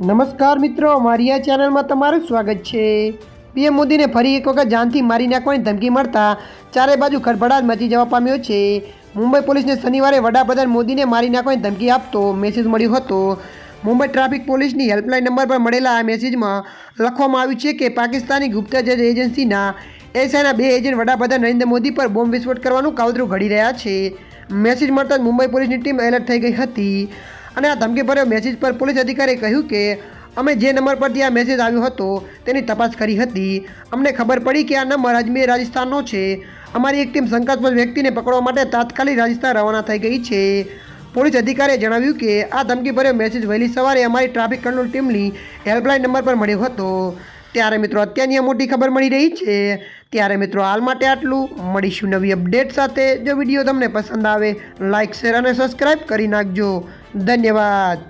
નમસ્કાર મિત્રો મારી આ ચેનલમાં તમારું સ્વાગત છે. પીએમ મોદીને ફરી એક વખત જાનથી મારી નાખવાની ધમકી મળતા ચારે બાજુ ખડભડાટ મચી જવા પામ્યો છે. મુંબઈ પોલીસને શનિવારે વડાપ્રધાન મોદીને મારી નાખવાની ધમકી આપતો મેસેજ મળ્યો હતો. મુંબઈ ટ્રાફિક પોલીસની હેલ્પલાઇન નંબર પર મળેલા આ મેસેજમાં લખવામાં આવ્યું છે કે પાકિસ્તાની ગુપ્તચર એજન્સીના એસઆઈના બે એજન્ટ વડાપ્રધાન નરેન્દ્ર મોદી પર બોમ્બ વિસ્ફોટ કરવાનું કાવતરું ઘડી રહ્યા છે. મેસેજ મળતા જ મુંબઈ પોલીસની ટીમ એલર્ટ થઈ ગઈ હતી. અને આ ધમકીભર્યો મેસેજ પર પોલીસ અધિકારીએ કહ્યું કે અમે જે નંબર પરથી આ મેસેજ આવ્યો હતો તેની તપાસ કરી હતી. અમને ખબર પડી કે આ નંબર અજમેર રાજસ્થાનનો છે. અમારી એક ટીમ શંકાસ્પદ વ્યક્તિને પકડવા માટે તાત્કાલિક રાજસ્થાન રવાના થઈ ગઈ છે. પોલીસ અધિકારીએ જણાવ્યું કે આ ધમકીભર્યો મેસેજ વહેલી સવારે અમારી ટ્રાફિક કંટ્રોલ ટીમની હેલ્પલાઇન નંબર પર મળ્યો હતો. ત્યારે મિત્રો અત્યારની આ મોટી ખબર મળી રહી છે. ત્યારે મિત્રો હાલ માટે આટલું. મળીશું નવી અપડેટ સાથે. જો વીડિયો તમને પસંદ આવે લાઇક શેર અને સબસ્ક્રાઈબ કરી નાખજો. धन्यवाद.